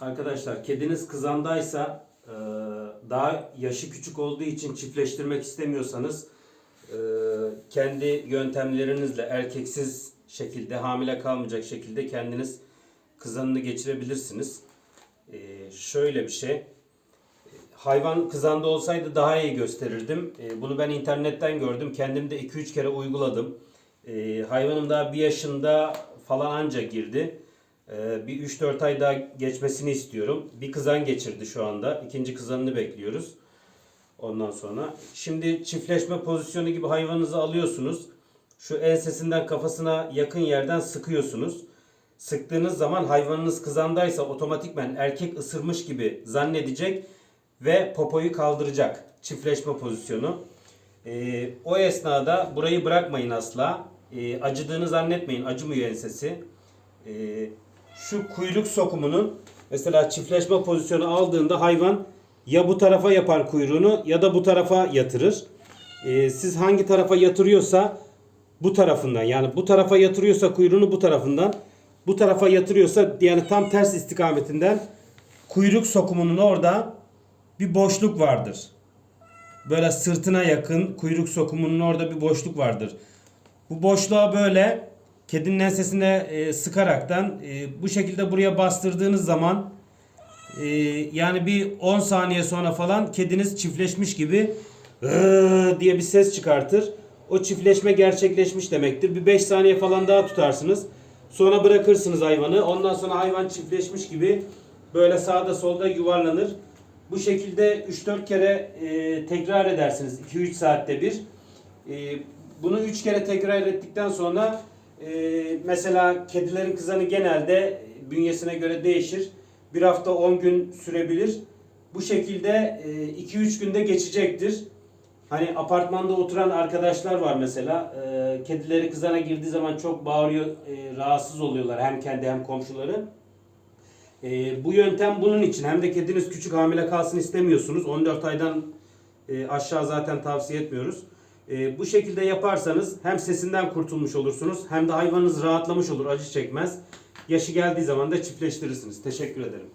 Arkadaşlar kediniz kızandaysa e, daha yaşı küçük olduğu için çiftleştirmek istemiyorsanız e, kendi yöntemlerinizle erkeksiz şekilde hamile kalmayacak şekilde kendiniz kızanını geçirebilirsiniz. E, şöyle bir şey. Hayvan kızanda olsaydı daha iyi gösterirdim. Bunu ben internetten gördüm. Kendim de 2-3 kere uyguladım. Hayvanım daha bir yaşında falan anca girdi. E, bir 3-4 ay daha geçmesini istiyorum. Bir kızan geçirdi şu anda. İkinci kızanını bekliyoruz. Ondan sonra. Şimdi çiftleşme pozisyonu gibi hayvanınızı alıyorsunuz. Şu ensesinden kafasına yakın yerden sıkıyorsunuz. Sıktığınız zaman hayvanınız kızandaysa otomatikmen erkek ısırmış gibi zannedecek ve popoyu kaldıracak. Çiftleşme pozisyonu. Ee, o esnada burayı bırakmayın asla. Ee, acıdığını zannetmeyin. Acımıyor ensesi. Ee, şu kuyruk sokumunun mesela çiftleşme pozisyonu aldığında hayvan ya bu tarafa yapar kuyruğunu ya da bu tarafa yatırır. Ee, siz hangi tarafa yatırıyorsa bu tarafından yani bu tarafa yatırıyorsa kuyruğunu bu tarafından bu tarafa yatırıyorsa yani tam ters istikametinden kuyruk sokumunun orada bir boşluk vardır. Böyle sırtına yakın kuyruk sokumunun orada bir boşluk vardır. Bu boşluğa böyle kedinin ensesine e, sıkaraktan e, bu şekilde buraya bastırdığınız zaman e, yani bir 10 saniye sonra falan kediniz çiftleşmiş gibi diye bir ses çıkartır. O çiftleşme gerçekleşmiş demektir. Bir 5 saniye falan daha tutarsınız. Sonra bırakırsınız hayvanı. Ondan sonra hayvan çiftleşmiş gibi böyle sağda solda yuvarlanır. Bu şekilde 3-4 kere e, tekrar edersiniz 2-3 saatte bir. E, bunu 3 kere tekrar ettikten sonra e, mesela kedilerin kızanı genelde bünyesine göre değişir. Bir hafta 10 gün sürebilir. Bu şekilde 2-3 günde geçecektir. Hani apartmanda oturan arkadaşlar var mesela. E, kedileri kızana girdiği zaman çok bağırıyor, e, rahatsız oluyorlar hem kendi hem komşuları. E, bu yöntem bunun için. Hem de kediniz küçük hamile kalsın istemiyorsunuz. 14 aydan e, aşağı zaten tavsiye etmiyoruz. E, bu şekilde yaparsanız hem sesinden kurtulmuş olursunuz hem de hayvanınız rahatlamış olur, acı çekmez. Yaşı geldiği zaman da çiftleştirirsiniz. Teşekkür ederim.